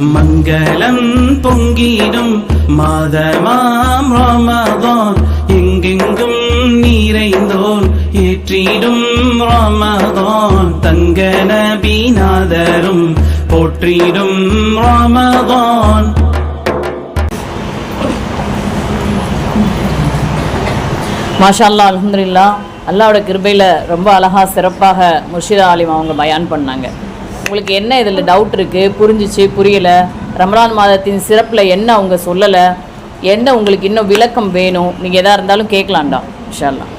மங்களம் பொங்கிடும் மாதமாம் ராமதான். எங்கெங்கும் நிறைந்தோன் ஏற்றிடும் ராமதான். தங்க நபிநாதரும் போற்றிடும் ராமதான். மாஷா அல்லா அல்லாவோட கிருபையில் ரொம்ப அழகாக சிறப்பாக முர்ஷிதா ஆலிம் அவங்க பயான் பண்ணாங்க. உங்களுக்கு என்ன இதில் டவுட் இருக்குது புரிஞ்சிச்சு? புரியலை? ரமலான் மாதத்தின் சிறப்பில் என்ன அவங்க சொல்லலை? என்ன உங்களுக்கு இன்னும் விளக்கம் வேணும்? நீங்கள் எதாக இருந்தாலும் கேட்கலாம்டா இன்ஷா ரம்லான்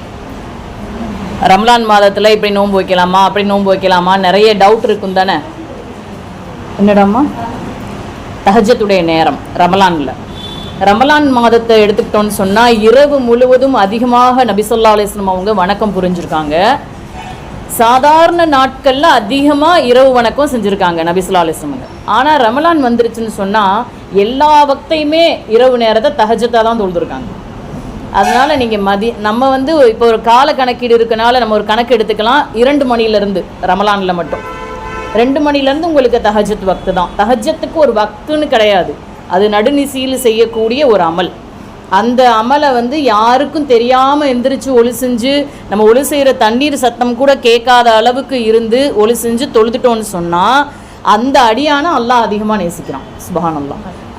ரமலான் மாதத்தில் இப்படி நோன்பு வைக்கலாமா? அப்படி நோன்பு வைக்கலாமா? நிறைய டவுட் இருக்கும் தானே? என்னடாம்மா? தஹஜத்துடைய நேரம் ரமலானில். ரமலான் மாதத்தை எடுத்துக்கிட்டோன்னு சொன்னால் இரவு முழுவதும் அதிகமாக நபிசல்லா அலிஸ்லம் அவங்க வணக்கம் புரிஞ்சிருக்காங்க. சாதாரண நாட்களில் அதிகமாக இரவு வணக்கம் செஞ்சுருக்காங்க நபிசுல்லா அலிஸ்லமுங்க ஆனால் ரமலான் வந்துருச்சுன்னு சொன்னால் எல்லா வக்தையுமே இரவு நேரத்தை தஹஜத்தாக தான் தொழுதுருக்காங்க. அதனால் நீங்கள் மதி நம்ம வந்து இப்போ ஒரு கால கணக்கீடு இருக்கனால நம்ம ஒரு கணக்கு எடுத்துக்கலாம். இரண்டு மணிலேருந்து ரமலானில் மட்டும். ரெண்டு மணிலேருந்து உங்களுக்கு தஹஜத் வக்து தான். தஹஜத்துக்கு ஒரு வக்துன்னு கிடையாது. அது நடுநிசையில் செய்யக்கூடிய ஒரு அமல். அந்த அமலை வந்து யாருக்கும் தெரியாமல் எந்திரிச்சு ஒளி செஞ்சு நம்ம ஒளி செய்கிற தண்ணீர் சத்தம் கூட கேட்காத அளவுக்கு இருந்து ஒளி செஞ்சு தொழுதுட்டோன்னு சொன்னால் அந்த அடியான அல்லாஹ் அதிகமாக நேசிக்கிறான். சுபஹான்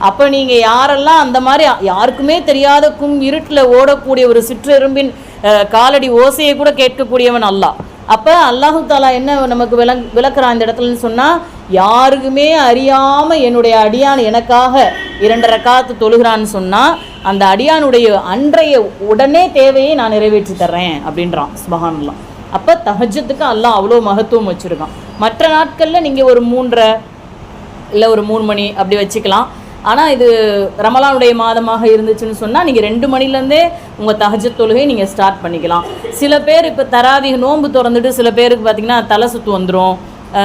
அப்போ நீங்கள் யாரெல்லாம் அந்த மாதிரி யாருக்குமே தெரியாத கும் இருட்டில் ஓடக்கூடிய ஒரு சிற்றெரும்பின் காலடி ஓசையை கூட கேட்கக்கூடியவன் அல்லாஹ். அப்போ அல்லாஹு தாலா என்ன நமக்கு விளங் விளக்குறான் இந்த இடத்துலன்னு சொன்னால் யாருக்குமே அறியாமல் என்னுடைய அடியான் எனக்காக இரண்டரை காத்து தொழுகிறான்னு சொன்னால் அந்த அடியானுடைய அன்றைய உடனே தேவையை நான் நிறைவேற்றி தர்றேன் அப்படின்றான் சுபஹானல்லாம் அப்போ தஹஜத்துக்கு அல்லாஹ் அவ்வளோ மகத்துவம் வச்சுருக்கான். மற்ற நாட்களில் நீங்கள் ஒரு மூன்றரை இல்லை ஒரு மூணு மணி அப்படி வச்சுக்கலாம். ஆனால் இது ரமலானுடைய மாதமாக இருந்துச்சுன்னு சொன்னால் நீங்கள் ரெண்டு மணிலேருந்தே உங்கள் தஹஜத் தொழுகை நீங்கள் ஸ்டார்ட் பண்ணிக்கலாம். சில பேர் இப்போ தராவி நோன்பு திறந்துட்டு சில பேருக்கு பார்த்தீங்கன்னா தலை சுற்று வந்துடும்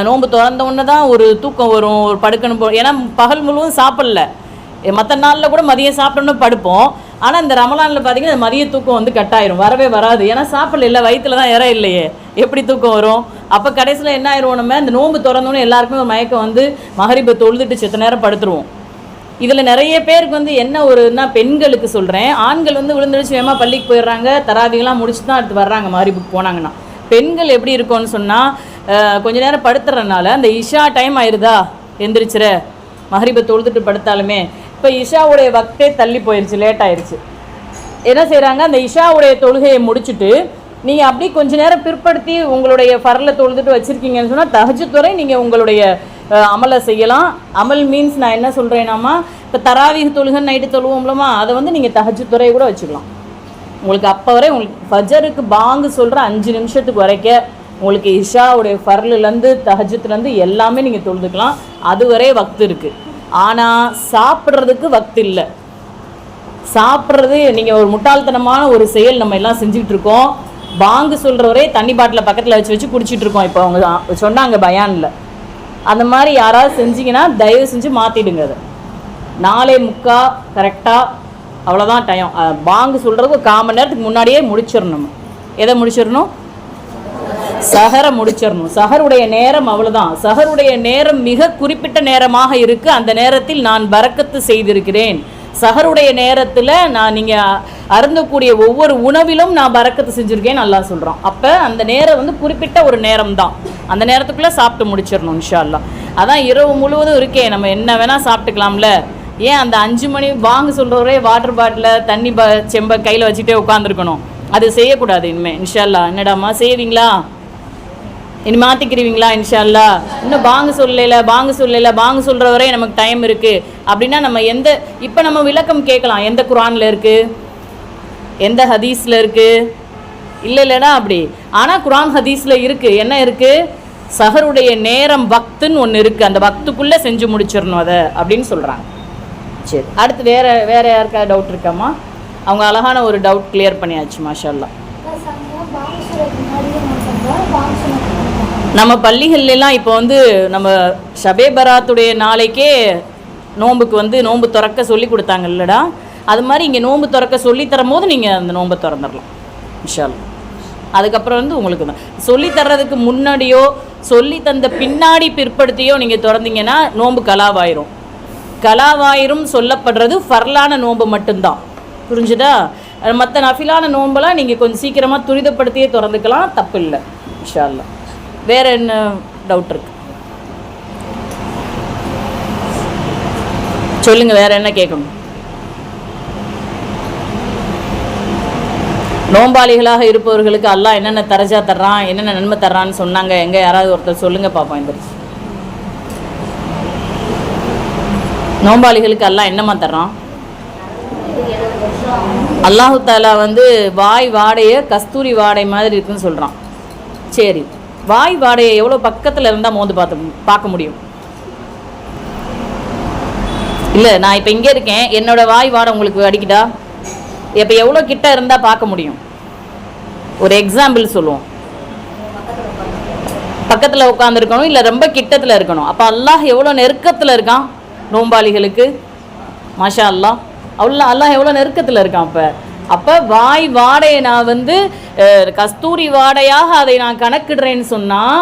நோன்பு திறந்த உடனே தான் ஒரு தூக்கம் வரும் ஒரு படுக்கணும் போ ஏன்னா பகல் முழுவதும் சாப்பிடல. மற்ற நாளில் கூட மதியம் சாப்பிட்டோம்னு படுப்போம். ஆனால் இந்த ரமலானில் பார்த்தீங்கன்னா மதிய தூக்கம் வந்து கட்டாயிரும் வரவே வராது. ஏன்னா சாப்பிடல இல்லை வயிற்றுல தான் இற இல்லையே. எப்படி தூக்கம் வரும்? அப்போ கடைசியில் என்ன ஆயிடுவோம் நம்ம? இந்த நோன்பு திறந்தோன்னே எல்லாருக்குமே ஒரு மயக்கம் வந்து மகரிப்பை தொழுதுட்டு செத்த நேரம் படுத்துருவோம். இதில் நிறைய பேருக்கு வந்து என்ன ஒருன்னா பெண்களுக்கு சொல்கிறேன் ஆண்கள் வந்து விழுந்துடுச்சு வேமா பள்ளிக்கு போயிடுறாங்க தராவிகளாம் முடிச்சு தான் அடுத்து வர்றாங்க மகரிப்புக்கு போனாங்கன்னா. பெண்கள் எப்படி இருக்கும்னு சொன்னால் கொஞ்ச நேரம் படுத்துறதுனால அந்த இஷா டைம் ஆயிடுதா எந்திரிச்சிர. மஹரிபை தொழுதுட்டு படுத்தாலுமே. இப்போ இஷாவுடைய வக்தே தள்ளி போயிருச்சு லேட் ஆயிடுச்சு என்ன செய்கிறாங்க அந்த இஷாவுடைய தொழுகையை முடிச்சுட்டு நீங்கள் அப்படி கொஞ்ச நேரம் பிற்படுத்தி உங்களுடைய ஃபரலை தொழுதுட்டு வச்சுருக்கீங்கன்னு சொன்னால் தஹஜத்துறை நீங்கள் உங்களுடைய அமலை செய்யலாம். அமல் மீன்ஸ் நான் என்ன சொல்கிறேன்னாமா இப்போ தராவீக தொழுகை நைட்டு தொழுவோம்லமா அதை வந்து நீங்கள் தஹஜத்துறை கூட வச்சுக்கலாம். உங்களுக்கு அப்போ வரை உங்களுக்கு ஃபஜருக்கு பாங்கு சொல்கிற அஞ்சு நிமிஷத்துக்கு வரைக்க உங்களுக்கு இஷாவுடைய ஃபர்லேருந்து தஹஜத்துலேருந்து எல்லாமே நீங்கள் தொழுதுக்கலாம். அதுவரை வக்து இருக்குது ஆனால் சாப்பிட்றதுக்கு வக்து இல்லை. சாப்பிட்றது நீங்கள் ஒரு முட்டாள்தனமான ஒரு செயல் நம்ம எல்லாம் செஞ்சுக்கிட்டு இருக்கோம். பாங்கு சொல்கிறவரே தண்ணி பாட்டில் பக்கத்தில் வச்சு வச்சு குடிச்சிட்டு இருக்கோம். இப்போ அவங்க சொன்னாங்க சொன்னாங்க பயானில். அந்த மாதிரி யாராவது செஞ்சீங்கன்னா தயவு செஞ்சு மாற்றிடுங்க அதை. நாலே முக்கா கரெக்டாக அவ்வளோதான் டைம் பாங்கு சொல்கிறதுக்கு கால் நேரத்துக்கு முன்னாடியே முடிச்சிடணும். எதை முடிச்சிடணும்? சஹரை முடிச்சிடணும். சஹருடைய நேரம் அவ்வளோதான் சஹருடைய நேரம் மிக குறிப்பிட்ட நேரமாக இருக்குது அந்த நேரத்தில் நான் பறக்கத்து செய்திருக்கிறேன். சஹருடைய நேரத்தில் நான் நீங்கள் அருந்தக்கூடிய ஒவ்வொரு உணவிலும் நான் பறக்கத்தை செஞ்சுருக்கேன் நல்லா சொல்கிறோம் அப்போ அந்த நேரம் வந்து குறிப்பிட்ட ஒரு நேரம் தான் அந்த நேரத்துக்குள்ளே சாப்பிட்டு முடிச்சிடணும் இன்ஷா அதான் இரவு முழுவதும் இருக்கே நம்ம என்ன வேணால் சாப்பிட்டுக்கலாம்ல. ஏன் அந்த அஞ்சு மணி வாங்க சொல்கிறவரே வாட்டர் பாட்டிலை தண்ணி ப செம்பை கையில் வச்சுட்டே உட்காந்துருக்கணும் அது செய்யக்கூடாது இனிமேல் இன்ஷா அல்லாஹ் என்னடாம்மா செய்வீங்களா? இனி மாற்றிக்கிறீங்களா இன்ஷால்லா இன்னும் பாங்கு சொல்லல பாங்கு சொல்லல பாங்கு சொல்கிற வரை நமக்கு டைம் இருக்குது அப்படின்னா நம்ம எந்த இப்போ நம்ம விளக்கம் கேட்கலாம். எந்த குரானில் இருக்குது எந்த ஹதீஸில் இருக்குது இல்லை இல்லைனா அப்படி. ஆனால் குரான் ஹதீஸில் இருக்குது என்ன இருக்குது சஹருடைய நேரம் பக்துன்னு ஒன்று இருக்குது அந்த பக்துக்குள்ளே செஞ்சு முடிச்சிடணும் அதை அப்படின்னு சொல்கிறாங்க சரி அடுத்து வேறு வேறு யாருக்கா டவுட் இருக்காம்மா அவங்க அழகான ஒரு டவுட் கிளியர் பண்ணியாச்சு மாஷல்லாம் நம்ம பள்ளிகள்லாம் இப்போ வந்து நம்ம ஷபே பராத்துடைய நாளைக்கே நோன்புக்கு வந்து நோன்பு திறக்க சொல்லி கொடுத்தாங்க இல்லடா அது மாதிரி இங்கே நோன்பு திறக்க சொல்லித்தரும் போது நீங்கள் அந்த நோன்பை திறந்துடலாம் இன்ஷால் அதுக்கப்புறம் வந்து உங்களுக்கு தான். சொல்லி தர்றதுக்கு முன்னாடியோ சொல்லி தந்த பின்னாடி பிற்படுத்தியோ நீங்கள் திறந்தீங்கன்னா நோன்பு கலாவாயிரும். கலாவாயிரும் சொல்லப்படுறது ஃபர்லான நோன்பு மட்டும்தான். புரிஞ்சுதா? மற்ற நஃபிலான நோன்பெல்லாம் நீங்கள் கொஞ்சம் சீக்கிரமாக துரிதப்படுத்தியே திறந்துக்கலாம் தப்பு இல்லை இன்ஷா வேறு வேற என்ன டவுட் இருக்கு? சொல்லுங்க வேற என்ன கேட்கணும்? நோம்பாளிகளாக இருப்பவர்களுக்கு அல்லாஹ் என்னென்ன தரஜா தர்றான் என்னென்ன நன்மை தர்றான்னு சொன்னாங்க. எங்கே யாராவது ஒருத்தர் சொல்லுங்கள் பார்ப்போம் எந்திரிச்சு நோம்பாளிகளுக்கு அல்லாஹ் என்னம்மா தர்றான்? அல்லாஹு தாலா வந்து வாய் வாடையை கஸ்தூரி வாடை மாதிரி இருக்குன்னு சொல்கிறான் சரி வாய் வாடையை எவ்வளோ பக்கத்தில் இருந்தால் மோந்து பார்த்து பார்க்க முடியும்? இல்லை நான் இப்போ இங்கே இருக்கேன். என்னோட வாய் வாடை உங்களுக்கு அடிக்கிட்டா இப்போ எவ்வளோ கிட்ட இருந்தால் பார்க்க முடியும்? ஒரு எக்ஸாம்பிள் சொல்லுவோம். பக்கத்தில் உட்காந்துருக்கணும் இல்லை ரொம்ப கிட்டத்தில் இருக்கணும். அப்போ அல்லாஹ் எவ்வளோ நெருக்கத்தில் இருக்கான்? நோம்பாளிகளுக்கு. மாஷா அல்லாஹ் அவ்வளோ அல்லாஹ் எவ்வளோ நெருக்கத்தில் இருக்கான் அப்போ அப்போ வாய் வாடையை நான் வந்து கஸ்தூரி வாடையாக அதை நான் கணக்கிடுறேன்னு சொன்னால்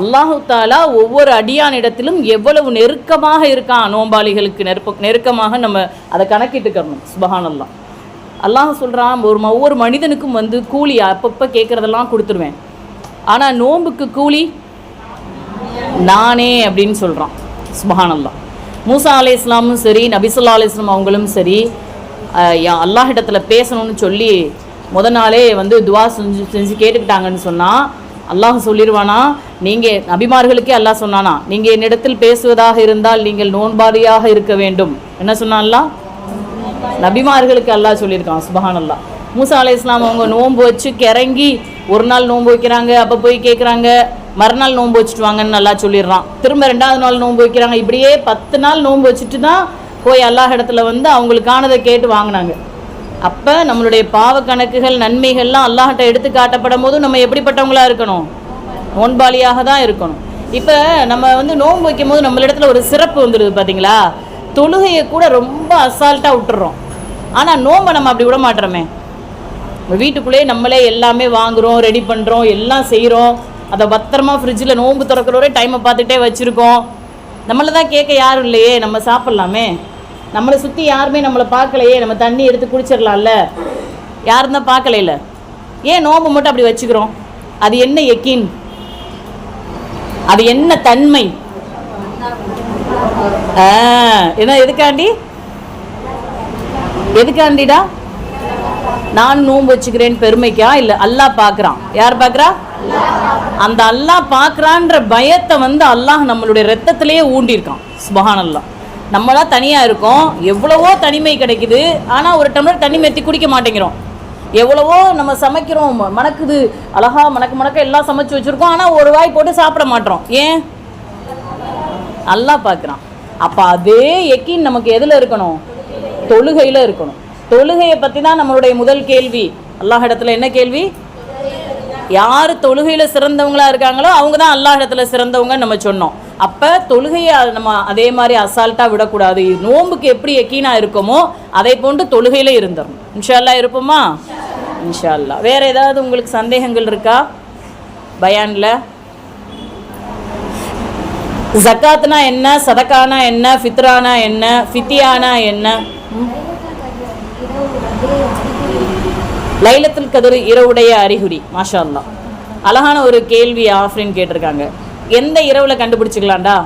அல்லாஹு தாலா ஒவ்வொரு அடியானிடத்திலும் எவ்வளவு நெருக்கமாக இருக்கான் நோம்பாளிகளுக்கு நெருப்ப நெருக்கமாக நம்ம அதை கணக்கிட்டுக்கணும் சுபஹானல்லாம் அல்லாஹ் சொல்கிறான் ஒரு ஒவ்வொரு மனிதனுக்கும் வந்து கூலி அப்பப்போ கேட்குறதெல்லாம் கொடுத்துருவேன். ஆனால் நோன்புக்கு கூலி நானே அப்படின்னு சொல்கிறான் சுபஹானல்லாஹ். மூசா அலே இஸ்லாமும் சரி நபிசுல்லா அலி இஸ்லாம் அவங்களும் சரி அஹ், பேசணும்னு சொல்லி முத நாளே வந்து துவா செஞ்சு செஞ்சு கேட்டுக்கிட்டாங்கன்னு சொன்னால் அல்லாஹ் சொல்லிடுவானா நீங்கள் நபிமார்களுக்கே அல்லாஹ் சொன்னானா நீங்கள் என்னிடத்தில் பேசுவதாக இருந்தால் நீங்கள் நோன்பாரியாக இருக்க வேண்டும். என்ன சொன்னான்லாம் நபிமார்களுக்கு அல்லாஹ் சொல்லியிருக்கான் சுபஹானல்லா. மூசா அலை இஸ்லாம் அவங்க நோன்பு வச்சு கிறங்கி ஒரு நாள் நோன்பு வைக்கிறாங்க அப்போ போய் கேட்குறாங்க மறுநாள் நோன்பு வச்சுட்டு வாங்கன்னு நல்லா சொல்லிடுறான். திரும்ப ரெண்டாவது நாள் நோன்பு வைக்கிறாங்க இப்படியே பத்து நாள் நோன்பு வச்சுட்டு தான் போய் அல்லாஹ் இடத்துல வந்து அவங்களுக்கானதை கேட்டு வாங்கினாங்க. அப்போ நம்மளுடைய பாவ கணக்குகள் நன்மைகள்லாம் அல்லாஹ்கிட்ட எடுத்து காட்டப்படும் போது நம்ம எப்படிப்பட்டவங்களா இருக்கணும்? நோன்பாளியாக தான் இருக்கணும். இப்போ நம்ம வந்து நோன்பு வைக்கும் போது நம்மளிடத்துல ஒரு சிறப்பு வந்துடுது பார்த்தீங்களா தொழுகையை கூட ரொம்ப அசால்ட்டாக விட்டுறோம். ஆனால் நோன்பை நம்ம அப்படி விட மாட்டோமே நம்ம வீட்டுக்குள்ளேயே நம்மளே எல்லாமே வாங்குறோம் ரெடி பண்ணுறோம் எல்லாம் செய்கிறோம் அதை பத்திரமா ஃப்ரிட்ஜில் நோன்பு திறக்கிறவரை டைமை பார்த்துட்டே வச்சுருக்கோம். நம்மளை தான் கேட்க யாரும் இல்லையே நம்ம சாப்பிட்லாமே? நம்மளை சுற்றி யாருமே நம்மளை பார்க்கலையே நம்ம தண்ணி எடுத்து குடிச்சிடலாம்ல? யாரும் தான் பார்க்கலையில? ஏன் நோம்பு மட்டும் அப்படி வச்சுக்கிறோம்? அது என்ன எக்கின்? அது என்ன தன்மை? ஆ, என்ன எதுக்காண்டி? எதுக்காண்டிடா? நான் நோன்பு வச்சுக்கிறேன் பெருமைக்கா? இல்ல அல்லாஹ் பார்க்கறான் யார் பார்க்கறா அந்த அல்லாஹ் பார்க்குறான்ற பயத்தை வந்து அல்லாஹ் நம்மளுடைய ரத்தத்திலேயே ஊண்டியிருக்கான். சுபஹான் அல்லாஹ் நம்மளா தனியா இருக்கோம். எவ்வளவோ தனிமை கிடைக்குது. ஆனா ஒரு டம்ளர் தண்ணி மெத்தி குடிக்க மாட்டேங்கிறோம். எவ்வளவோ நம்ம சமைக்கிறோம். மணக்குது. அழகா மணக்க மணக்க எல்லாம் சமைச்சு வச்சிருக்கோம். ஆனா ஒரு வாய் போட்டு சாப்பிட மாட்டோம். ஏன்? அல்லாஹ் பார்க்குறான். அப்போ அதே எக்கின் நமக்கு எதில் இருக்கணும்? தொழுகையில் இருக்கணும். தொழுகையை பற்றி தான் நம்மளுடைய முதல் கேள்வி. அல்லாஹ் இடத்துல என்ன கேள்வி? யார் தொழுகையில் சிறந்தவங்களாக இருக்காங்களோ அவங்க தான் அல்லாஹ் இடத்துல சிறந்தவங்க நம்ம சொன்னோம். அப்போ தொழுகையை நம்ம அதே மாதிரி அசால்ட்டாக விடக்கூடாது. நோன்புக்கு எப்படி எக்கீனாக இருக்குமோ அதை போன்று தொழுகையில் இருந்துடணும் இன்ஷா இருப்போமா? இன்ஷா வேறு ஏதாவது உங்களுக்கு சந்தேகங்கள் இருக்கா? பயானில்? ஜக்காத்னா என்ன சதக்கானா என்ன ஃபித்ரானா என்ன ஃபித்தியானா என்ன? லைலத்தில் லைலத்துல் கதிர் இரவுடைய அறிகுறி மாஷா அழகான ஒரு கேள்வி ஆஃப்ரின்னு கேட்டிருக்காங்க. எந்த இரவில் கண்டுபிடிச்சிக்கலாம்டா?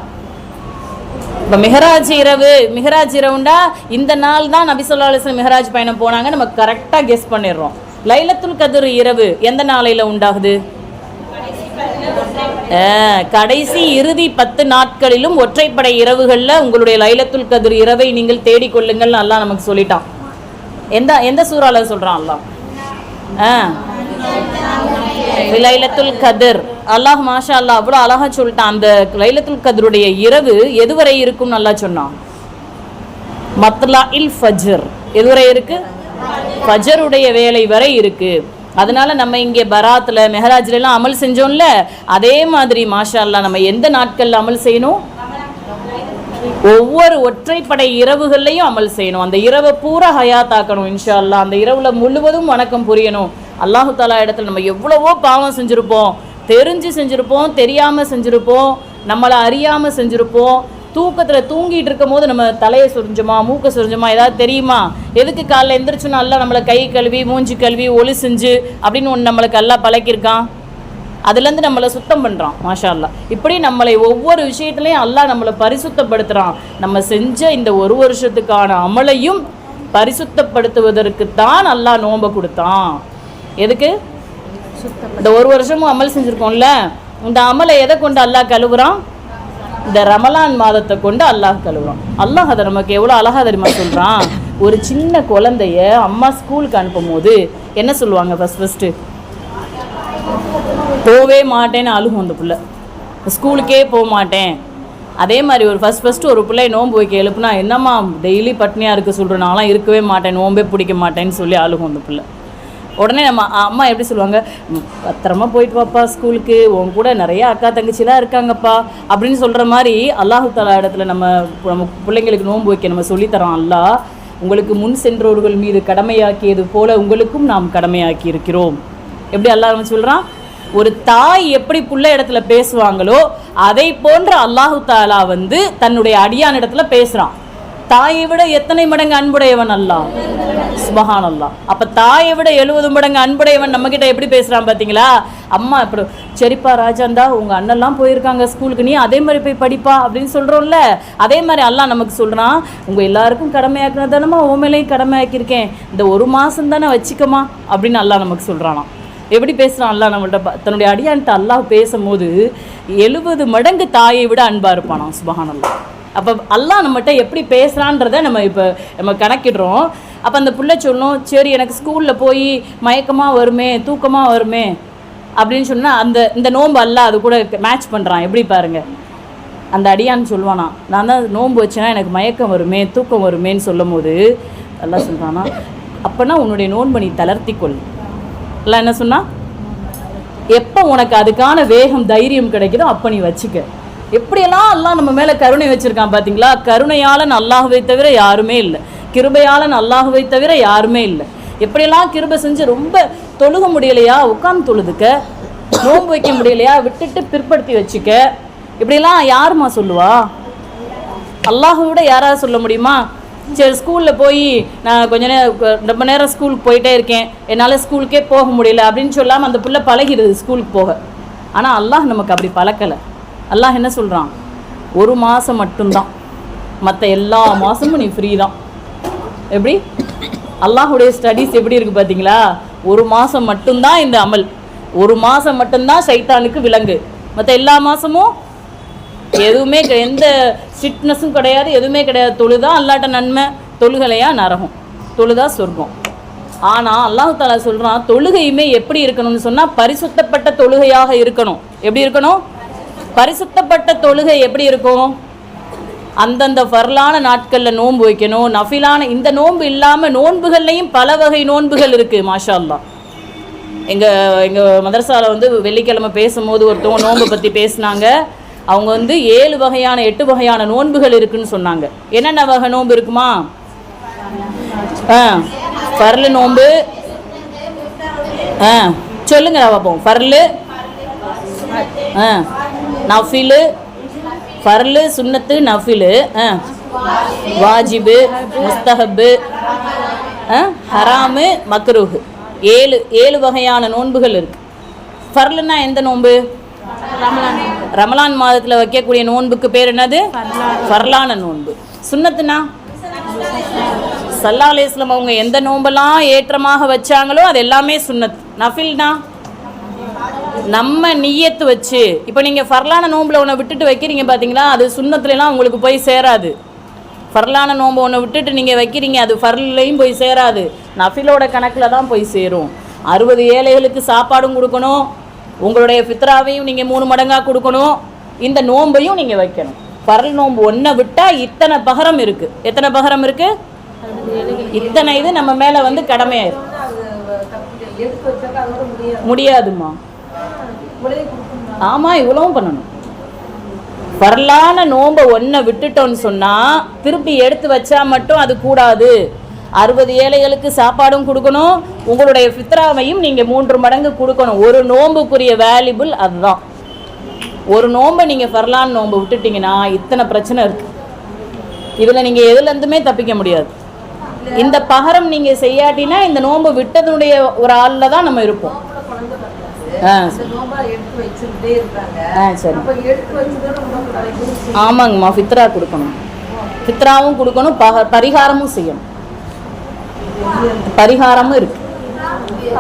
இப்போ மெஹராஜ் இரவு மெஹராஜ் இரவுண்டா? இந்த நாள் தான் நபி சொல்லா அலிஸ்லாம் மெஹராஜ் பயணம் போனாங்க நம்ம கரெக்டாக கெஸ் பண்ணிடுறோம். லைலத்துல் கதிர் இரவு எந்த நாளையில் உண்டாகுது? கடைசி இறுதி பத்து நாட்களிலும் ஒற்றைப்படை இரவுகளில் உங்களுடைய லைலத்துல் கதிர் இரவை நீங்கள் தேடிக்கொள்ளுங்கள்னு அல்லா நமக்கு சொல்லிட்டான். எந்த எந்த சூறால சொல்றான் அல்லாஹ்? ஆ. லைலத்துல் கதிர். அல்லாஹ் மாஷா அல்லாஹ் அவ்வளோ அழகா சொல்லிட்டான். அந்த லைலத்துல் கதிருடைய இரவு எதுவரை இருக்கும்னு நல்லா சொன்னான். மத்லா இல் ஃபஜர். எதுவரை இருக்கு? ஃபஜருடைய வேலை வரை இருக்கு. அதனால நம்ம இங்கே பராத்தில் மெஹராஜ்ல எல்லாம் அமல் செஞ்சோம்ல அதே மாதிரி மாஷா நம்ம எந்த நாட்கள்ல அமல் செய்யணும்? ஒவ்வொரு ஒற்றைப்படை இரவுகள்லையும் அமல் செய்யணும். அந்த இரவை பூரா ஹயாத்தாக்கணும் இன்ஷா அல்லாஹ் அந்த இரவுல முழுவதும் வணக்கம் புரியணும். அல்லாஹு தாலா இடத்துல நம்ம எவ்வளவோ பாவம் செஞ்சுருப்போம். தெரிஞ்சு செஞ்சுருப்போம் தெரியாம செஞ்சுருப்போம். நம்மளை அறியாம செஞ்சுருப்போம். தூக்கத்தில் தூங்கிட்டு இருக்கும் போது நம்ம தலையை சுரிஞ்சுமா மூக்கை சுரிஞ்சுமா ஏதாவது தெரியுமா? எதுக்கு காலைல எந்திரிச்சோன்னா எல்லாம் நம்மளை கை கழுவி மூஞ்சி கழுவி ஒளி செஞ்சு அப்படின்னு ஒன்று நம்மளுக்கு எல்லாம் பழக்கியிருக்கான்? அதுலேருந்து நம்மளை சுத்தம் பண்ணுறான் மாஷா அல்லாஹ் இப்படி நம்மளை ஒவ்வொரு விஷயத்துலையும் அல்லாஹ் நம்மளை பரிசுத்தப்படுத்துகிறான் நம்ம செஞ்ச இந்த ஒரு வருஷத்துக்கான அமலையும் பரிசுத்தப்படுத்துவதற்கு தான் அல்லாஹ் நோன்பை கொடுத்தான். எதுக்கு? இந்த ஒரு வருஷமும் அமல் செஞ்சுருக்கோம்ல. இந்த அமலை எதை கொண்டு அல்லாஹ் கழுவுறான்? இந்த ரமலான் மாதத்தை கொண்டு அல்லாஹ் கழுவுறோம் அல்லாஹ் அதை நமக்கு எவ்வளோ அழகாக தெரியுமா சொல்கிறான் ஒரு சின்ன குழந்தைய அம்மா ஸ்கூலுக்கு அனுப்பும் போது என்ன சொல்லுவாங்க ஃபஸ்ட் ஃபஸ்ட்டு போவே மாட்டேன்னு அழுகும் அந்த பிள்ளை. ஸ்கூலுக்கே போக மாட்டேன். அதே மாதிரி ஒரு ஃபஸ்ட் ஃபஸ்ட்டு ஒரு பிள்ளை நோன்பு வைக்க எழுப்புனா என்னம்மா டெய்லி பட்னியாக இருக்க? சொல்கிறேன் நான்லாம் இருக்கவே மாட்டேன் நோன்பே பிடிக்க மாட்டேன்னு சொல்லி அழுகும் அந்த பிள்ளை. உடனே நம்ம அம்மா எப்படி சொல்லுவாங்க? பத்திரமா போயிட்டு வாப்பா ஸ்கூலுக்கு. உன் கூட நிறைய அக்கா தங்கச்சிலாம் இருக்காங்கப்பா. அப்படின்னு சொல்கிற மாதிரி அல்லாஹு தலா இடத்துல நம்ம நம்ம பிள்ளைங்களுக்கு நோன்பு வைக்க நம்ம சொல்லித்தரோம். அல்லாஹ் உங்களுக்கு முன் சென்றவர்கள் மீது கடமையாக்கியது போல உங்களுக்கும் நாம் கடமையாக்கி இருக்கிறோம். எப்படி அல்லாஹ் நம்ம சொல்கிறான் ஒரு தாய் எப்படி புள்ள இடத்துல பேசுவாங்களோ அதை போன்ற அல்லாஹு தாலா வந்து தன்னுடைய அடியான் இடத்துல பேசுகிறான் தாயை விட எத்தனை மடங்கு அன்புடையவன் அல்லாஹ்? சுபஹான் அல்லாஹ் அப்போ தாயை விட எழுபது மடங்கு அன்புடையவன் நம்மக்கிட்ட எப்படி பேசுகிறான் பார்த்தீங்களா அம்மா இப்படி சரிப்பா ராஜாந்தா உங்கள் அண்ணெல்லாம் போயிருக்காங்க ஸ்கூலுக்கு நீ அதே மாதிரி போய் படிப்பா அப்படின்னு சொல்கிறோம்ல அதே மாதிரி அல்லாஹ் நமக்கு சொல்கிறான் உங்கள் எல்லாருக்கும் கடமையாக்குனா தானமா ஓமேலையும் கடமையாக்கியிருக்கேன். இந்த ஒரு மாதம் தானே வச்சுக்கமா அப்படின்னு அல்லாஹ் நமக்கு சொல்கிறானா எப்படி பேசுகிறான் அல்லா நம்மள்ட்ட? தன்னுடைய அடியான்ட்டு அல்லாஹ் பேசும்போது எழுபது மடங்கு தாயை விட அன்பாக இருப்பானாம் அல்லா அப்போ அல்லாஹ் நம்மகிட்ட எப்படி பேசுகிறான்றத நம்ம இப்போ நம்ம கணக்கிடுறோம். அப்போ அந்த பிள்ளை சொல்லும் சரி எனக்கு ஸ்கூலில் போய் மயக்கமாக வருமே தூக்கமாக வருமே அப்படின்னு சொன்னால் அந்த இந்த நோன்பு அல்ல அது கூட மேட்ச் பண்ணுறான் எப்படி பாருங்க. அந்த அடியான்னு சொல்லுவானா நான் தான் நோன்பு வச்சேன்னா எனக்கு மயக்கம் வருமே தூக்கம் வருமேன்னு சொல்லும் போது நல்லா சொல்கிறானா அப்போனா உன்னுடைய நோன்பை நீ தளர்த்திக்கொள் எல்லாம் என்ன சொன்னால் எப்போ உனக்கு அதுக்கான வேகம் தைரியம் கிடைக்குதோ அப்போ நீ வச்சுக்க. எப்படியெல்லாம் அல்லாஹ் நம்ம மேலே கருணை வச்சுருக்கான் பார்த்தீங்களா கருணையாளன் அல்லாஹுவை தவிர யாருமே இல்லை. கிருபையாளன் அல்லாஹுவை தவிர யாருமே இல்லை. எப்படியெல்லாம் கிருபை செஞ்சு ரொம்ப தொழுக முடியலையா? உட்காந்து தொழுதுக்க நோன்பு வைக்க முடியலையா? விட்டுட்டு பிற்படுத்தி வச்சுக்க. இப்படியெல்லாம் யாருமா சொல்லுவா? அல்லாஹை விட யாராவது சொல்ல முடியுமா? சரி ஸ்கூலில் போய் நான் கொஞ்ச நேரம் ரொம்ப நேரம் ஸ்கூலுக்கு போயிட்டே இருக்கேன். என்னால் ஸ்கூலுக்கே போக முடியல அப்படின்னு சொல்லாமல் அந்த பிள்ளை பழகிடுது ஸ்கூலுக்கு போக. ஆனால் அல்லாஹ் நமக்கு அப்படி பழக்கலை. அல்லாஹ் என்ன சொல்கிறான் ஒரு மாதம் மட்டும்தான். மற்ற எல்லா மாதமும் நீ ஃப்ரீ தான். எப்படி? அல்லாஹுடைய ஸ்டடீஸ் எப்படி இருக்குது பார்த்தீங்களா ஒரு மாதம் மட்டும்தான் இந்த அமல். ஒரு மாதம் மட்டும்தான் சைத்தானுக்கு விலங்கு. மற்ற எல்லா மாதமும் எதுவுமே எந்த ஸ்ட்ரிக்ட்னஸும் கிடையாது எதுவுமே கிடையாது. தொழுதா அல்லாட்ட நன்மை தொழுகலையா நரகம். தொழுதா சொர்க்கம். ஆனால் அல்லாஹு தாலா சொல்கிறான் தொழுகையுமே எப்படி இருக்கணும்னு சொன்னால் பரிசுத்தப்பட்ட தொழுகையாக இருக்கணும். எப்படி இருக்கணும்? பரிசுத்தப்பட்ட தொழுகை எப்படி இருக்கும்? அந்தந்த வரலான நாட்களில் நோன்பு வைக்கணும். நஃபிலான இந்த நோன்பு இல்லாமல் நோன்புகள்லையும் பல வகை நோன்புகள் இருக்குது மாஷா எங்கள் எங்கள் மதரசாவில் வந்து வெள்ளிக்கிழமை பேசும்போது ஒருத்தவங்க நோன்பை பற்றி பேசுனாங்க. அவங்க வந்து ஏழு வகையான எட்டு வகையான நோன்புகள் இருக்குன்னு சொன்னாங்க. என்னென்ன வகை நோன்பு இருக்குமா? ஆ பரலு நோன்பு. ஆ சொல்லுங்க பார்ப்போம் பரலு. ஆ. நஃபிலு ஃபர்லு சுன்னத்து நஃபிலு வாஜிபு முஸ்தஹப்பு ஹராமு மக்ரூஹு. ஏழு ஏழு வகையான நோன்புகள் இருக்கு. ஃபர்லுன்னா எந்த நோன்பு? ரமலான் மாதத்தில் வைக்கக்கூடிய நோன்புக்கு பேர் என்னது? ஃபர்லான. நோன்பு. சுன்னத்துனா? சல்லா அலிஸ்லாம் அவங்க எந்த நோன்பெல்லாம் ஏற்றமாக வச்சாங்களோ அது எல்லாமே சுன்னத். நஃபில்னா? நம்ம நீயத்து வச்சு இப்போ நீங்கள் ஃபர்லான நோம்பில் ஒன்று விட்டுட்டு வைக்கிறீங்க பார்த்தீங்களா அது சுண்ணத்துலலாம் உங்களுக்கு போய் சேராது. ஃபர்லான நோம்பு ஒன்று விட்டுட்டு நீங்கள் வைக்கிறீங்க அது ஃபர்லையும் போய் சேராது. நஃபிலோட கணக்கில் தான் போய் சேரும். அறுபது ஏழைகளுக்கு சாப்பாடும் கொடுக்கணும். உங்களுடைய ஃபித்ராவையும் நீங்கள் மூணு மடங்காக கொடுக்கணும். இந்த நோம்பையும் நீங்கள் வைக்கணும். ஃபர்ல் நோம்பு ஒன்றை விட்டால் இத்தனை பகரம் இருக்குது எத்தனை பகரம் இருக்குது இத்தனை இது நம்ம மேலே வந்து கடமையாயிரும். முடியாதுமா ஆமா இவ்வளவும் பண்ணணும். பரலான நோன்பை ஒன்றை விட்டுட்டோன்னு சொன்னா திருப்பி எடுத்து வச்சா மட்டும் அது கூடாது. அறுபது ஏழைகளுக்கு சாப்பாடும் கொடுக்கணும். உங்களுடைய ஃபித்ராவையும் நீங்க மூன்று மடங்கு கொடுக்கணும். ஒரு நோன்புக்குரிய வேல்யூபிள் அதுதான். ஒரு நோன்பை நீங்கள் ஃபர்லான் நோன்பை விட்டுட்டீங்கன்னா இத்தனை பிரச்சனை இருக்குது இதில் நீங்கள் எதுலேருந்துமே தப்பிக்க முடியாது. இந்த பகரம் நீங்கள் செய்யாட்டினா இந்த நோன்பு விட்டதுடைய ஒரு ஆளில் தான் நம்ம இருப்போம். ஆ. சரி ஆமாங்கம்மா ஃபித்ரா கொடுக்கணும். ஃபித்ராவும் கொடுக்கணும் பக பரிகாரமும் செய்யணும். பரிகாரமும் இருக்கு.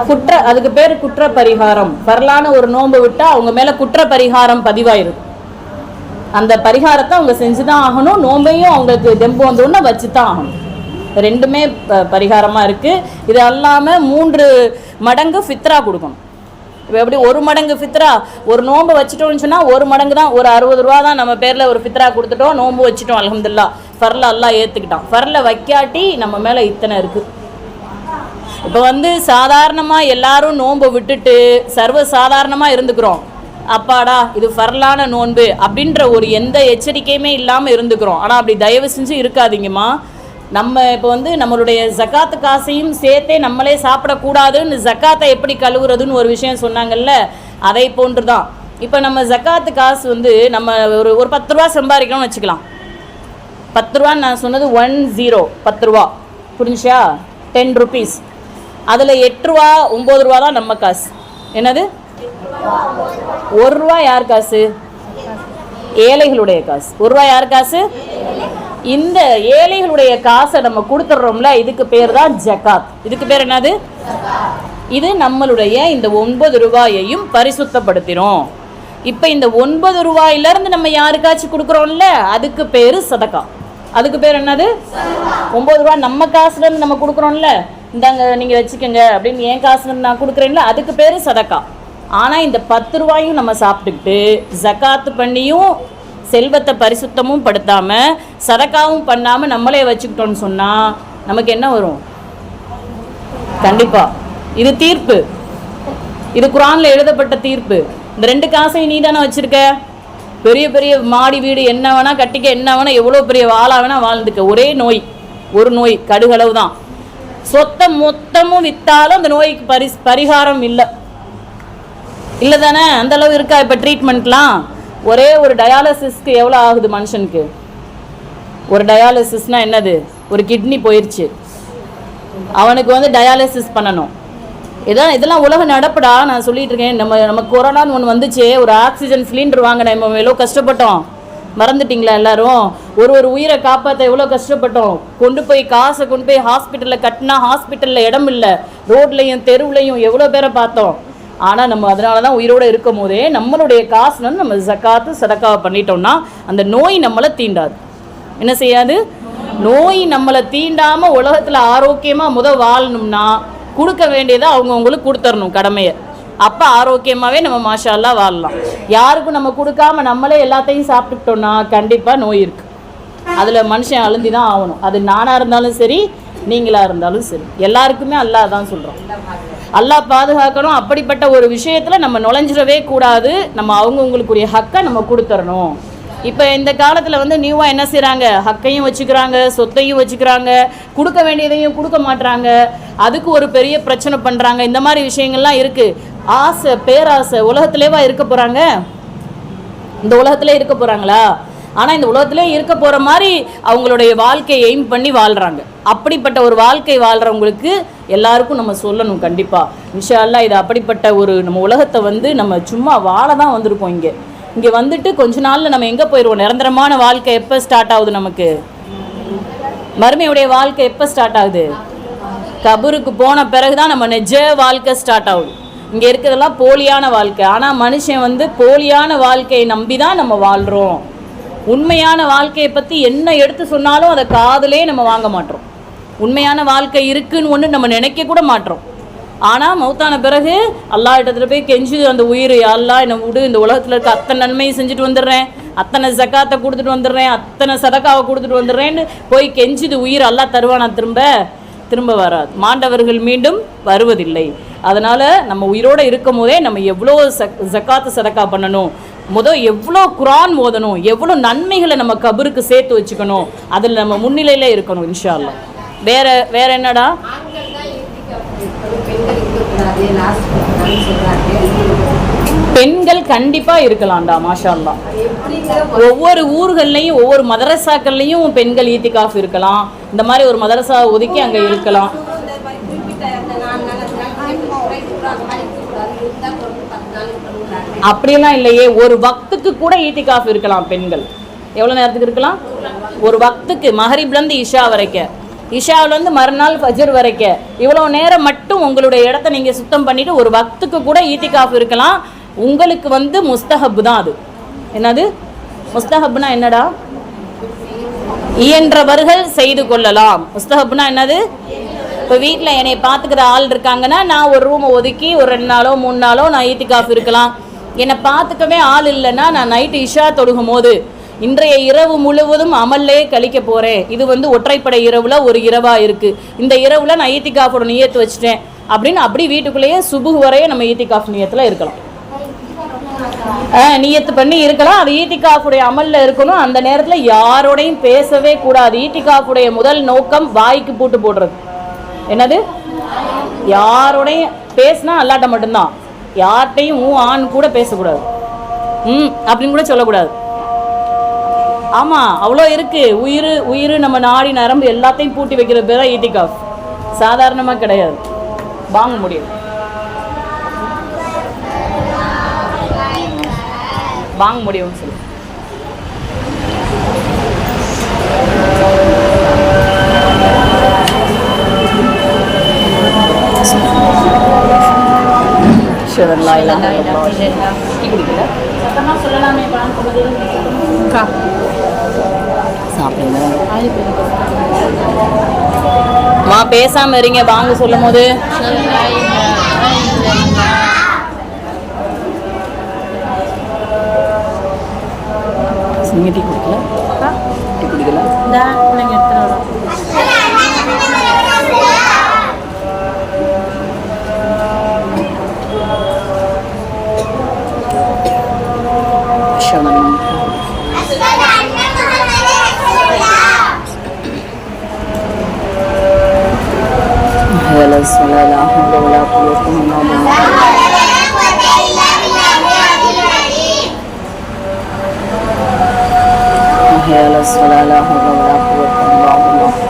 குற்ற அதுக்கு பேர் குற்ற பரிகாரம் பரலான ஒரு நோன்பு விட்டா அவங்க மேல குற்ற பரிகாரம் பதிவாயிருது அந்த பரிகாரத்தை அவங்க செஞ்சுதான் ஆகணும் நோம்பையும் அவங்களுக்கு தெம்பு வந்தோடனே வச்சு தான் ஆகணும். ரெண்டுமே ப- பரிகாரமா இருக்கு. இது அல்லாம மூன்று மடங்கு ஃபித்ரா கொடுக்கணும். இப்போ எப்படி ஒரு மடங்கு ஃபித்ரா ஒரு நோன்பு வச்சுட்டோம்னு சொன்னால் ஒரு மடங்கு தான் ஒரு அறுபது ரூபா தான் நம்ம பேரில் ஒரு ஃபித்ரா கொடுத்துட்டோம் நோன்பு வச்சுட்டோம் அலமதுல்லா ஃபர்ல எல்லாம் ஏற்றுக்கிட்டான் ஃபர்ல வைக்காட்டி நம்ம மேலே இத்தனை இருக்குது இப்போ வந்து சாதாரணமாக எல்லாரும் நோன்பை விட்டுட்டு சர்வ சாதாரணமாக இருந்துக்கிறோம். அப்பாடா இது ஃபர்லான நோன்பு அப்படின்ற ஒரு எந்த எச்சரிக்கையுமே இல்லாமல் இருந்துக்கிறோம். ஆனால் அப்படி தயவு செஞ்சு இருக்காதீங்கம்மா. நம்ம இப்போ வந்து நம்மளுடைய ஜக்காத்து காசையும் சேர்த்தே நம்மளே சாப்பிடக்கூடாதுன்னு ஜக்காத்தை எப்படி கழுவுறதுன்னு ஒரு விஷயம் சொன்னாங்கல்ல அதை போன்று தான் இப்போ நம்ம ஜக்காத்து காசு வந்து நம்ம ஒரு ஒரு பத்து ரூபா சம்பாதிக்கணும்னு வச்சுக்கலாம். பத்து ரூபான்னு நான் சொன்னது ஒன் ஜீரோ பத்து ரூபா. புரிஞ்சுச்சா? டென் ருபீஸ் அதில் எட்டு ரூபா ஒம்பது ரூபா தான் நம்ம காசு. என்னது? ஒரு ரூபா யார் காசு? ஏழைகளுடைய காசு. ஒரு ரூபா யார் காசு? இந்த ஏழைகளுடைய காசை நம்ம கொடுத்துட்றோம்ல இதுக்கு பேர் தான் ஜகாத் இதுக்கு பேர் என்னது? இது நம்மளுடைய இந்த ஒன்பது ரூபாயையும் பரிசுத்தப்படுத்திடும் இப்போ இந்த ஒன்பது ரூபாயிலேருந்து நம்ம யாருக்காச்சும் கொடுக்குறோம்ல அதுக்கு பேர் சதக்கா. அதுக்கு பேர் என்னது? ஒம்பது ரூபா நம்ம காசுலேருந்து நம்ம கொடுக்குறோம்ல. இந்தாங்க நீங்கள் வச்சுக்கோங்க அப்படின்னு என் காசுலேருந்து நான் கொடுக்குறேன்ல அதுக்கு பேர் சதக்கா. ஆனால் இந்த பத்து ரூபாயும் நம்ம சாப்பிட்டுக்கிட்டு ஜக்காத்து பண்ணியும் செல்வத்தை பரிசுத்தமும் படுத்தாமல் சதக்காவும் பண்ணாமல் நம்மளே வச்சுக்கிட்டோம்னு சொன்னால் நமக்கு என்ன வரும்? கண்டிப்பா. இது தீர்ப்பு. இது குரான்ல எழுதப்பட்ட தீர்ப்பு. இந்த ரெண்டு காசையும் நீ தானே வச்சிருக்க? பெரிய பெரிய மாடி வீடு என்ன வேணா கட்டிக்க என்ன வேணா எவ்வளோ பெரிய வாழா வேணா வாழ்ந்துக்க. ஒரே நோய். ஒரு நோய். கடுகளவு தான் சொத்தை மொத்தமும் வித்தாலும் அந்த நோய்க்கு பரி பரிகாரம் இல்லை. இல்லை தானே அந்த அளவு இருக்கா இப்போ ட்ரீட்மெண்ட்லாம் ஒரே ஒரு டயாலிசிஸ்க்கு எவ்வளோ ஆகுது மனுஷனுக்கு? ஒரு டயாலிசிஸ்னா என்னது? ஒரு கிட்னி போயிடுச்சு அவனுக்கு வந்து டயாலிசிஸ் பண்ணணும். இதான் இதெல்லாம் உலகம் நடப்படா. நான் சொல்லிட்டு இருக்கேன். நம்ம நம்ம கொரோனான்னு ஒன்று வந்துச்சு. ஒரு ஆக்சிஜன் சிலிண்டர் வாங்க நம்ம எவ்வளோ கஷ்டப்பட்டோம். மறந்துட்டீங்களா எல்லாரும்? ஒரு ஒரு உயிரை காப்பாற்ற எவ்வளோ கஷ்டப்பட்டோம். கொண்டு போய் காசை கொண்டு போய் ஹாஸ்பிட்டலில் கட்டினா ஹாஸ்பிட்டலில் இடம் இல்லை. ரோட்லையும் தெருவுலையும் எவ்வளோ பேரை பார்த்தோம். ஆனால் நம்ம அதனால தான் உயிரோடு இருக்கும் போதே நம்மளுடைய காசு வந்து நம்ம ஜக்காத்து சதக்காவை பண்ணிட்டோம்னா அந்த நோய் நம்மளை தீண்டாது. என்ன செய்யாது? நோய் நம்மளை தீண்டாமல் உலகத்தில் ஆரோக்கியமாக முத வாழணும்னா கொடுக்க வேண்டியதை அவங்கவுங்களுக்கு கொடுத்துடணும் கடமையை. அப்போ ஆரோக்கியமாகவே நம்ம மாஷாலாக வாழலாம். யாருக்கும் நம்ம கொடுக்காம நம்மளே எல்லாத்தையும் சாப்பிட்டுக்கிட்டோம்னா கண்டிப்பாக நோய் இருக்குது அதில் மனுஷன் அழுந்தி தான் ஆகணும். அது நானாக இருந்தாலும் சரி நீங்களாக இருந்தாலும் சரி. எல்லாருக்குமே அல்லாஹ் தான் சொல்கிறோம் அல்லாஹ் பாதுகாக்கணும். அப்படிப்பட்ட ஒரு விஷயத்தில் நம்ம நுழைஞ்சிடவே கூடாது. நம்ம அவங்கவுங்களுக்குரிய ஹக்கை நம்ம கொடுத்துடணும் இப்போ இந்த காலத்தில் வந்து நியூவாக என்ன செய்கிறாங்க ஹக்கையும் வச்சுக்கிறாங்க சொத்தையும் வச்சுக்கிறாங்க கொடுக்க வேண்டியதையும் கொடுக்க மாட்றாங்க. அதுக்கு ஒரு பெரிய பிரச்சனை பண்ணுறாங்க இந்த மாதிரி விஷயங்கள்லாம் இருக்குது ஆசை பேராசை உலகத்திலேவா இருக்க போகிறாங்க இந்த உலகத்திலே இருக்க போகிறாங்களா ஆனால் இந்த உலகத்திலே இருக்க போகிற மாதிரி அவங்களுடைய வாழ்க்கையை எய்ம் பண்ணி வாழ்கிறாங்க அப்படிப்பட்ட ஒரு வாழ்க்கை வாழ்கிறவங்களுக்கு எல்லாருக்கும் நம்ம சொல்லணும் கண்டிப்பாக விஷயம்ல இது அப்படிப்பட்ட ஒரு நம்ம உலகத்தை வந்து நம்ம சும்மா வாழ தான் வந்திருக்கோம் இங்கே. இங்கே வந்துட்டு கொஞ்ச நாளில் நம்ம எங்கே போயிடுவோம் நிரந்தரமான வாழ்க்கை எப்போ ஸ்டார்ட் ஆகுது நமக்கு? மறுமையுடைய வாழ்க்கை எப்போ ஸ்டார்ட் ஆகுது? கபருக்கு போன பிறகு தான் நம்ம நிஜ வாழ்க்கை ஸ்டார்ட் ஆகுது. இங்கே இருக்கிறதெல்லாம் போலியான வாழ்க்கை. ஆனால் மனுஷன் வந்து போலியான வாழ்க்கையை நம்பி தான் நம்ம வாழ்கிறோம் உண்மையான வாழ்க்கையை பற்றி என்ன எடுத்து சொன்னாலும் அதை காதலே நம்ம வாங்க மாட்டோம். உண்மையான வாழ்க்கை இருக்குன்னு ஒன்று நம்ம நினைக்க கூட மாட்டோம். ஆனால் மௌத்தான பிறகு அல்லா இடத்துல போய் கெஞ்சி அந்த உயிர் அல்லா என்னை விடு இந்த உலகத்தில் இருக்க அத்தனை நன்மையை செஞ்சுட்டு வந்துடுறேன். அத்தனை ஜக்காத்தை கொடுத்துட்டு வந்துடுறேன். அத்தனை சதக்காவை கொடுத்துட்டு வந்துடுறேன்னு போய் கெஞ்சுது உயிர் அல்லாஹ் தருவானா திரும்ப? திரும்ப வராது. மாண்டவர்கள் மீண்டும் வருவதில்லை. அதனால் நம்ம உயிரோடு இருக்கும் போதே நம்ம எவ்வளோ சக் ஜக்காத்து சதக்கா பண்ணணும்? முதல் எவ்வளோ குரான் ஓதணும் எவ்வளோ நன்மைகளை நம்ம கபருக்கு சேர்த்து வச்சுக்கணும் அதில் நம்ம முன்னிலையில் இருக்கணும் இன்ஷா அல்லா வேற வேற என்னடா? பெண்கள் கண்டிப்பாக கண்டிப்பா இருக்கலாம்டா மாஷா ஒவ்வொரு ஊர்கள்லையும் ஒவ்வொரு மதரசாக்கள்லையும் பெண்கள் ஈத்திகாஃப் இருக்கலாம். இந்த மாதிரி ஒரு மதரசா ஒதுக்கி அங்க இருக்கலாம் இந்த மாதிரி குறிப்பிட்ட அந்த நாலு நாள் அஞ்சு நாள் ஆய்வு குறைக்கக்கூடாது அந்த மாதிரி இருக்கக்கூடாது இருந்தால் அப்படிலாம் அப்படியெல்லாம் இல்லையே. ஒரு வக்துக்கு கூட ஈட்டிகாஃப் இருக்கலாம் பெண்கள். எவ்வளோ நேரத்துக்கு இருக்கலாம்? ஒரு வக்துக்கு மஹரிப்லேருந்து இஷா வரைக்கும். இஷாவிலேருந்து மறுநாள் ஃபஜர் வரைக்க இவ்வளோ நேரம் மட்டும் உங்களுடைய இடத்த நீங்கள் சுத்தம் பண்ணிவிட்டு ஒரு வக்துக்கு கூட ஈட்டிகாஃப் இருக்கலாம். உங்களுக்கு வந்து முஸ்தஹப்பு தான் அது. என்னது? முஸ்தஹப்னா என்னடா? இயன்றவர்கள் செய்து கொள்ளலாம். முஸ்தஹப்னா என்னது? இப்போ வீட்டில் என்னை பார்த்துக்கிற ஆள் இருக்காங்கன்னா நான் ஒரு ரூமை ஒதுக்கி ஒரு ரெண்டு நாளோ மூணு நாளோ நான் ஈத்திகாஃப் இருக்கலாம். என்னை பார்த்துக்கவே ஆள் இல்லைன்னா நான் நைட்டு இஷா தொழுகும் போது இன்றைய இரவு முழுவதும் அமல்லே கழிக்க போகிறேன் இது வந்து ஒற்றைப்படை இரவில் ஒரு இரவாக இருக்குது இந்த இரவில் நான் ஈத்திகாஃபோட நியத்து வச்சுட்டேன். அப்படின்னு அப்படி வீட்டுக்குள்ளேயே சுபுகு வரையே நம்ம ஈத்திகாஃப் நியத்தில் இருக்கலாம். நியத்து பண்ணி இருக்கலாம். அது ஈட்டிகாஃபுடைய அமலில் இருக்கணும். அந்த நேரத்தில் யாரோடையும் பேசவே கூடாது. ஈட்டிகாஃபுடைய முதல் நோக்கம் வாய்க்கு பூட்டு போடுறது. என்னது? யாரோடையும் பேசினா அல்லாட்ட மட்டும்தான். யார்கிட்டையும் ஊ ஆண் கூட பேசக்கூடாது. ம் அப்படின்னு கூட சொல்லக்கூடாது. ஆமாம் அவ்வளோ இருக்குது உயிர் உயிர் நம்ம நாடி நரம்பு எல்லாத்தையும் பூட்டி வைக்கிற பேர் தான் ஈத்திகாஃப் சாதாரணமாக கிடையாது. வாங்க முடியும். வாங்க முடியும்னு சொல்லு. சொல்லலாமே பணம் சாப்பிடுங்க. மா பேசாம இருங்க வாங்க சொல்லும் போது நீங்க டீ குடிக்கல? டீ குடிக்கல ஷவனம் ولا الصلاة لا حول ولا قوة إلا بالله على الصلاة لا حول ولا قوة إلا بالله.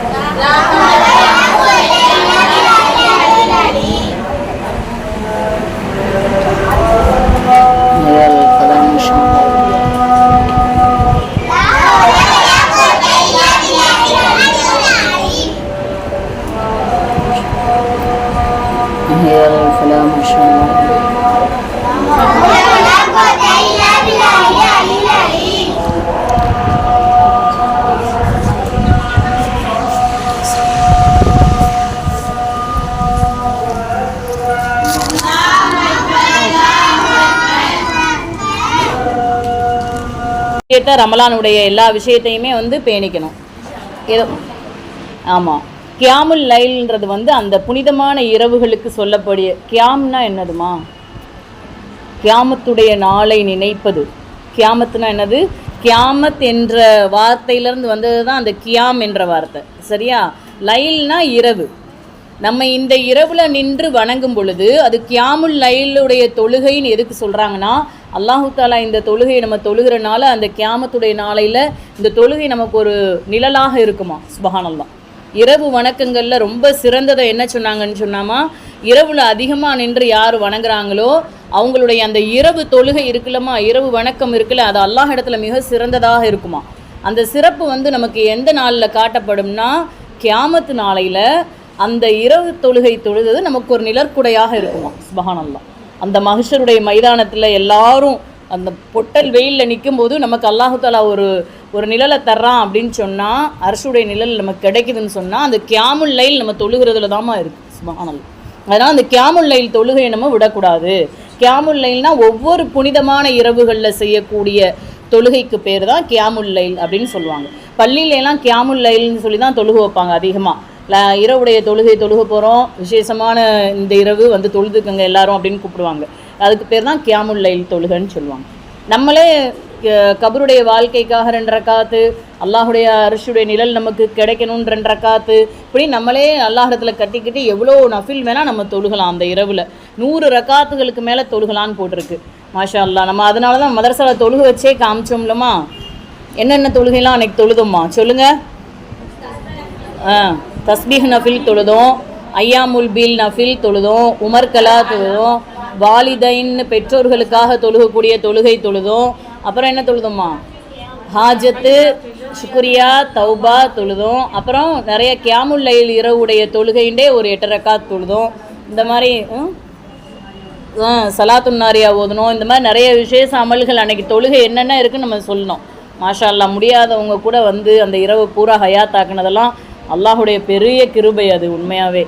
கேட்ட ரமலானுடைய எல்லா விஷயத்தையுமே வந்து பேணிக்கணும். ஏதோ ஆமாம் கியாமுல் லைல்ன்றது வந்து அந்த புனிதமான இரவுகளுக்கு சொல்லக்கூடிய கியாம்னா என்னதுமா? கியாமத்துடைய நாளை நினைப்பது. கியாமத்துனா என்னது? கியாமத் என்ற வார்த்தையிலேருந்து வந்தது தான் அந்த கியாம் என்ற வார்த்தை. சரியா? லைல்னா இரவு. நம்ம இந்த இரவில் நின்று வணங்கும் பொழுது அது கியாமுல் லைலுடைய தொழுகைன்னு எதுக்கு சொல்கிறாங்கன்னா அல்லாஹு தாலா இந்த தொழுகையை நம்ம தொழுகிறனால அந்த கியாமத்துடைய நாளையில் இந்த தொழுகை நமக்கு ஒரு நிழலாக இருக்குமா? சுபஹானல்லாஹ். இரவு வணக்கங்களில் ரொம்ப சிறந்ததை என்ன சொன்னாங்கன்னு சொன்னாமா? இரவில் அதிகமாக நின்று யார் வணங்குறாங்களோ அவங்களுடைய அந்த இரவு தொழுகை இருக்குல்லம்மா இரவு வணக்கம் இருக்குல்ல அது அல்லாஹ் இடத்துல மிக சிறந்ததாக இருக்குமா? அந்த சிறப்பு வந்து நமக்கு எந்த நாளில் காட்டப்படும்னா கியாமத்து நாளையில் அந்த இரவு தொழுகை தொழுது நமக்கு ஒரு நிழற்குடையாக இருக்குமா? சுபஹானல்லாஹ். அந்த மகிஷருடைய மைதானத்தில் எல்லாரும் அந்த பொட்டல் வெயிலில் நிற்கும்போது நமக்கு அல்லாஹுதலா ஒரு ஒரு நிழலை தர்றான் அப்படின்னு சொன்னால் அரசுடைய நிழல் நமக்கு கிடைக்குதுன்னு சொன்னால் அந்த கியாமுல் லைல் நம்ம தொழுகிறதுல தாம்மா இருக்குது சுமானல் அதனால் அந்த கியாமுல் லைல் தொழுகையை நம்ம விடக்கூடாது. கியாமுல் லைல்னால் ஒவ்வொரு புனிதமான இரவுகளில் செய்யக்கூடிய தொழுகைக்கு பேர் தான் கியாமுல் லைல் அப்படின்னு சொல்லுவாங்க. பள்ளியிலலாம் கியாமுல் லைல்னு சொல்லி தான் தொழுகு வைப்பாங்க அதிகமாக இரவுடைய தொழுகை தொழுக போகிறோம் விசேஷமான இந்த இரவு வந்து தொழுதுக்குங்க எல்லாரும் அப்படின்னு கூப்பிடுவாங்க. அதுக்கு பேர் தான் கியாமுல்லைல் லைல் சொல்லுவாங்க. நம்மளே கபருடைய வாழ்க்கைக்காக ரெண்டு ரக்காத்து அல்லாஹுடைய அரிசியுடைய நிழல் நமக்கு கிடைக்கணும்னு ரெண்டு ரக்காத்து இப்படி நம்மளே அல்லாஹிடத்தில் கட்டிக்கிட்டு எவ்வளோ நஃபில் வேணால் நம்ம தொழுகலாம் அந்த இரவில். நூறு ரக்காத்துகளுக்கு மேலே தொழுகலான்னு போட்டிருக்கு. மாஷா அல்லாஹ் நம்ம அதனால தான் மதரசாவில் தொழுக வச்சே காமிச்சோம்லம்மா. என்னென்ன தொழுகைலாம் அன்னைக்கு தொழுதோம்மா? சொல்லுங்கள் தஸ்பீஹ் நஃபில் தொழுதும் ஐயாமுல் பீல் நஃபில் தொழுதும் உமர் கலா வாலிதைன்னு பெற்றோர்களுக்காக தொழுகக்கூடிய தொழுகை தொழுதும். அப்புறம் என்ன தொழுதும்மா? ஹாஜத்து சுக்ரியா தௌபா தொழுதும். அப்புறம் நிறைய கியாமுல் லைல் இரவுடைய தொழுகைண்டே ஒரு எட்டரக்கா தொழுதும். இந்த மாதிரி சலாத்துன்னாரியா ஓதணும். இந்த மாதிரி நிறைய விசேஷ அமல்கள் அன்னைக்கு தொழுகை என்னென்ன இருக்குன்னு நம்ம சொல்லணும். மாஷா அல்லா முடியாதவங்க கூட வந்து அந்த இரவு பூரா ஹயாத்தாக்குனதெல்லாம் அல்லாஹுடைய பெரிய கிருபை அது உண்மையாகவே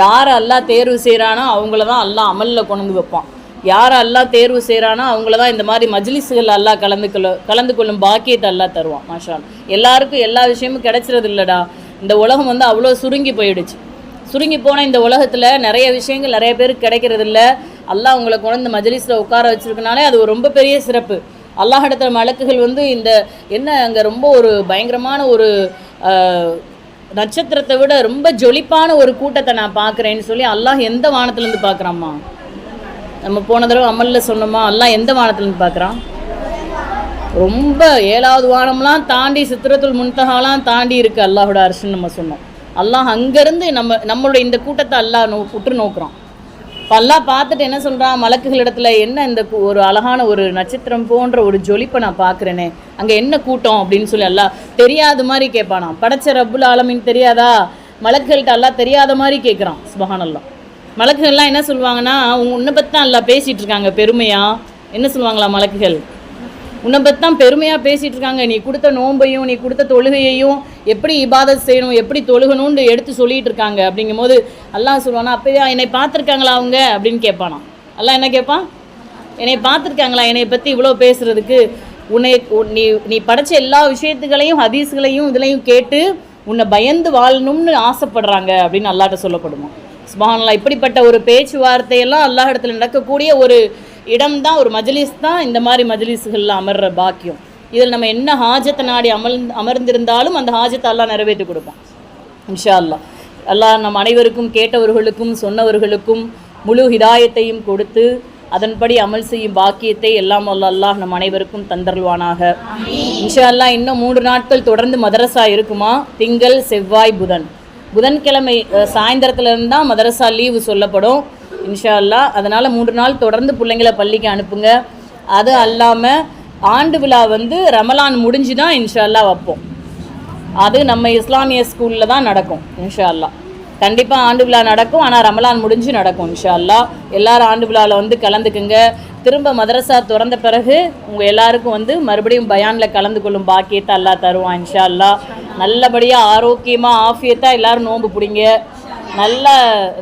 யார் அல்லாஹ் தேர்வு செய்கிறானோ அவங்கள தான் அல்லாஹ் அமலில் கொண்டு வந்து வைப்பான். யார் அல்லாஹ் தேர்வு செய்கிறானோ அவங்கள தான் இந்த மாதிரி மஜ்லிஸுகள் அல்லாஹ் கலந்து கொள்ள கலந்து கொள்ளும் பாக்கியத்தை அல்லாஹ் தருவான் மாஷால் எல்லாருக்கும் எல்லா விஷயமும் கிடச்சிறது இல்லைடா. இந்த உலகம் வந்து அவ்வளோ சுருங்கி போயிடுச்சு. சுருங்கி போன இந்த உலகத்தில் நிறைய விஷயங்கள் நிறைய பேருக்கு கிடைக்கிறது இல்லை. அல்லாஹ் உங்களை கொண்டு இந்த மஜ்லிஸில் உட்கார வச்சுருக்கனாலே அது ஒரு ரொம்ப பெரிய சிறப்பு. அல்லாஹ் இடத்துல மலக்குகள் வந்து இந்த என்ன அங்கே ரொம்ப ஒரு பயங்கரமான ஒரு நட்சத்திரத்தை விட ரொம்ப ஜொலிப்பான ஒரு கூட்டத்தை நான் பார்க்குறேன்னு சொல்லி அல்லாஹ் எந்த வானத்துலேருந்து பார்க்குறாம்மா? நம்ம போன தடவை அமலில் சொன்னோமா அல்லாஹ் எந்த வானத்துலேருந்து பார்க்குறான்? ரொம்ப ஏழாவது வானம்லாம் தாண்டி சித்திரத்துல் முன்தகாலாம் தாண்டி இருக்குது அல்லாஹோட அரசுன்னு நம்ம சொன்னோம். அல்லாஹ் அங்கேருந்து நம்ம நம்மளோட இந்த கூட்டத்தை அல்லாஹ் நோ உற்று நோக்குறான். இப்போ பார்த்துட்டு என்ன சொல்கிறான் மலக்குகள் இடத்துல என்ன இந்த ஒரு அழகான ஒரு நட்சத்திரம் போன்ற ஒரு ஜொலிப்பை நான் பார்க்குறேனே. அங்கே என்ன கூட்டம் அப்படின்னு சொல்லி எல்லாம் தெரியாத மாதிரி கேட்பானா படைச்ச ரப்புல் ஆலமின் தெரியாதா? மலக்குகள்கிட்ட எல்லாம் தெரியாத மாதிரி கேட்குறான். சுபஹானல்லாம் மலக்குகள்லாம் என்ன சொல்லுவாங்கன்னா அவங்க உன்னை பற்றி தான் எல்லாம் பேசிகிட்டு இருக்காங்க பெருமையாக என்ன சொல்லுவாங்களா மலக்குகள்? உன்னை பற்றி தான் பெருமையாக பேசிகிட்டு இருக்காங்க. நீ கொடுத்த நோன்பையும் நீ கொடுத்த தொழுகையையும் எப்படி இபாதத் செய்யணும் எப்படி தொழுகணும்னு எடுத்து சொல்லிட்டு இருக்காங்க. அப்படிங்கும்போது அல்லாஹ் சொல்லுவானா அப்போயா என்னை பார்த்துருக்காங்களா அவங்க? அப்படின்னு கேட்பானா. அல்லாஹ் என்ன கேட்பான் என்னை பார்த்துருக்காங்களா? என்னை பற்றி இவ்வளோ பேசுறதுக்கு. உன்னை உன்- நீ நீ படைச்ச எல்லா விஷயத்துகளையும் ஹதீஸ்களையும் இதுலையும் கேட்டு உன்னை பயந்து வாழணும்னு ஆசைப்படுறாங்க. அப்படின்னு அல்லாட்ட சொல்லப்படுமா. சுபானல்லா இப்படிப்பட்ட ஒரு பேச்சுவார்த்தையெல்லாம் அல்லாஹ் இடத்துல நடக்கக்கூடிய ஒரு இடம் தான் ஒரு மஜ்லிஸ் தான் இந்த மாதிரி மஜ்லிஸ்களில் அமர்ற பாக்கியம். இதில் நம்ம என்ன ஹாஜத்தை நாடி அமல் அமர்ந்திருந்தாலும் அந்த ஹாஜத்தை அல்லாஹ் நிறைவேற்றி கொடுப்பான். இன்ஷா அல்லாஹ் அல்லாஹ் நம் அனைவருக்கும் கேட்டவர்களுக்கும் சொன்னவர்களுக்கும் முழு ஹிதாயத்தையும் கொடுத்து அதன்படி அமல் செய்யும் பாக்கியத்தை எல்லாம் அல்லாஹ் நம் அனைவருக்கும் தந்தருள்வானாக. இன்ஷா அல்லா இன்னும் மூன்று நாட்கள் தொடர்ந்து மதரசா இருக்குமா? திங்கள் செவ்வாய் புதன். புதன்கிழமை சாயந்தரத்துலேருந்து தான் மதரசா லீவு சொல்லப்படும். இன்ஷா அல்லாஹ் அதனால் மூன்று நாள் தொடர்ந்து பிள்ளைங்களை பள்ளிக்கு அனுப்புங்க. அது அல்லாமல் ஆண்டு விழா வந்து ரமலான் முடிஞ்சு தான் இன்ஷா அல்லா வைப்போம். அது நம்ம இஸ்லாமிய ஸ்கூலில் தான் நடக்கும் இன்ஷா அல்லாஹ் கண்டிப்பாக ஆண்டு விழா நடக்கும் ஆனால் ரமலான் முடிஞ்சு நடக்கும் இன்ஷா அல்லா எல்லாரும் ஆண்டு விழாவில் வந்து கலந்துக்குங்க. திரும்ப மதரசா திறந்த பிறகு உங்கள் எல்லாருக்கும் வந்து மறுபடியும் பயானில் கலந்து கொள்ளும் பாக்கியத்தை அல்லாஹ் தருவான் இன்ஷா அல்லாஹ் நல்லபடியாக ஆரோக்கியமாக ஆஃபியத்தாக எல்லாரும் நோன்பு பிடிங்க. நல்ல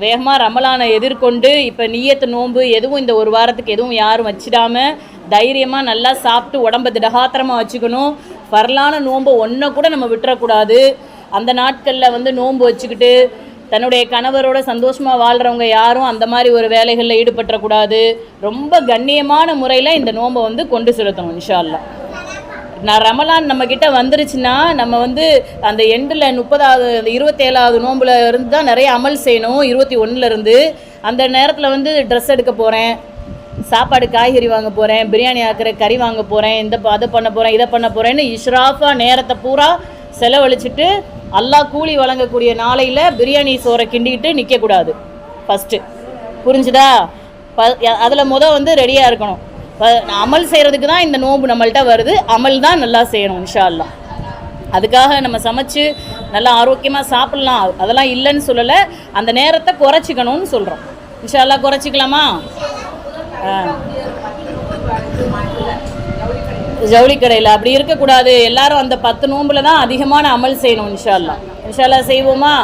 வேகமாக ரமலானை எதிர்கொண்டு இப்போ நீயத்து நோன்பு எதுவும் இந்த ஒரு வாரத்துக்கு எதுவும் யாரும் வச்சிடாம தைரியமாக நல்லா சாப்பிட்டு உடம்ப திடகாத்திரமாக வச்சுக்கணும். வரலான நோன்பை ஒன்றை கூட நம்ம விட்டுறக்கூடாது. அந்த நாட்களில் வந்து நோன்பு வச்சுக்கிட்டு தன்னுடைய கணவரோட சந்தோஷமாக வாழ்கிறவங்க யாரும் அந்த மாதிரி ஒரு வேலைகளில் ஈடுபட்டுறக்கூடாது. ரொம்ப கண்ணியமான முறையில் இந்த நோன்பை வந்து கொண்டு செலுத்தணும் இன்ஷா அல்லாஹ். நான் ரமலான் நம்ம கிட்ட வந்துருச்சுன்னா நம்ம வந்து அந்த எண்டில் முப்பதாவது அந்த இருபத்தேழாவது நோம்புல இருந்து தான் நிறைய அமல் செய்யணும் இருபத்தி ஒன்றுலேருந்து இருந்து. அந்த நேரத்தில் வந்து ட்ரெஸ் எடுக்க போகிறேன் சாப்பாடு காய்கறி வாங்க போகிறேன் பிரியாணி ஆக்கிற கறி வாங்க போகிறேன் இந்த அதை பண்ண போகிறேன் இதை பண்ண போகிறேன்னு இஷ்ராஃபாக நேரத்தை பூரா செலவழிச்சிட்டு அல்லா கூலி வழங்கக்கூடிய நாளையில் பிரியாணி சோறை கிண்டிக்கிட்டு நிற்கக்கூடாது ஃபஸ்ட்டு புரிஞ்சுதா? ப அதில் முத வந்து ரெடியாக இருக்கணும். அமல் செய்கிறதுக்கு தான் இந்த நோம்பு நம்மள்கிட்ட வருது. அமல் தான் நல்லா செய்யணும் இன்ஷா அதுக்காக நம்ம சமைச்சு நல்லா ஆரோக்கியமாக சாப்பிட்லாம். அதெல்லாம் இல்லைன்னு சொல்லலை. அந்த நேரத்தை குறைச்சிக்கணும்னு சொல்கிறோம் இன்ஷால்லா குறைச்சிக்கலாமா? ஜவுளி கடையில் அப்படி இருக்கக்கூடாது. எல்லாரும் அந்த பத்து நோம்பில் தான் அதிகமான அமல் செய்யணும் இன்ஷால்லா இன்ஷால்லா செய்வோமா?